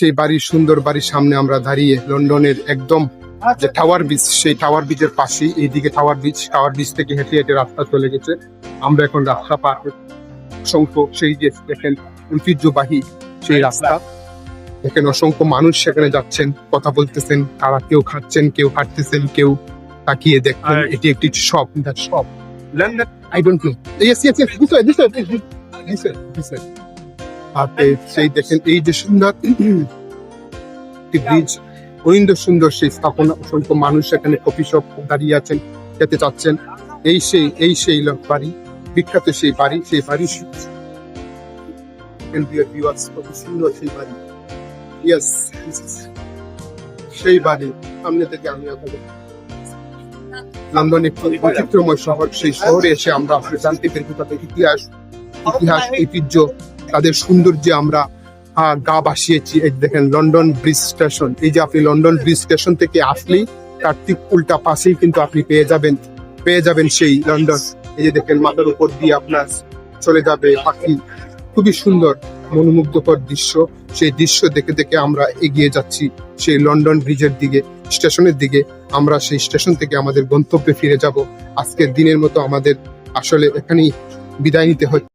সেই বাড়ির সুন্দর বাড়ির সামনে আমরা দাঁড়িয়ে লন্ডনের একদম যে টাওয়ার বিচ সেই টাওয়ার বিচের পাশেই এইদিকে টাওয়ার বিচ টাওয়ার বিচ থেকে হেঁটে হেঁটে রাস্তা চলে গেছে। আমরা এখন রাস্তা পার। অসংখ্য সেই যে দেখেন ঐতিহ্যবাহী সেই রাস্তা। এখানে অসংখ্য মানুষ সেখানে যাচ্ছেন কথা বলতেছেন তারা কেউ খাচ্ছেন কেউ হাঁটতেছেন কেউ তাকিয়ে দেখছেন। এটি একটি shop that shop London I don't know yes yes yes this this this this সেই দেখেন এই যে সুন্দর একটি ব্রিজ সুন্দর সেই স্থাপনা অসংখ্য মানুষ এখানে কফি শপ দাঁড়িয়ে আছেন খেতে চাচ্ছেন। এই সেই এই সেই লোক বাড়ি বিখ্যাত সেই বাড়ি সেই বাড়ি সুন্দর সেই বাড়ি। ইয়েস সেই বাড়ি। সামনে থেকে আমি আপনাদের লন্ডন একটি বৈচিত্র্যময় শহর সেই শহরে এসে আমরা জানতে পেরেছি তাদের ইতিহাস ইতিহাস ঐতিহ্য তাদের সৌন্দর্যে আমরা গা ভাসিয়েছি। এই দেখেন, লন্ডন ব্রিজ স্টেশন। এই যে আপনি লন্ডন ব্রিজ স্টেশন থেকে আসলেই তার ঠিক উল্টা পাশেই কিন্তু আপনি পেয়ে যাবেন পেয়ে যাবেন সেই লন্ডন। এই যে দেখেন, মাথার উপর দিয়ে আপনার চলে যাবে পাখি। খুবই সুন্দর, মনোমুগ্ধকর দৃশ্য। সেই দৃশ্য দেখে দেখে আমরা এগিয়ে যাচ্ছি সেই লন্ডন ব্রিজের দিকে, স্টেশনের দিকে। আমরা সেই স্টেশন থেকে আমাদের গন্তব্যে ফিরে যাব। আজকের দিনের মতো আমাদের আসলে এখানেই বিদায় নিতে হচ্ছে।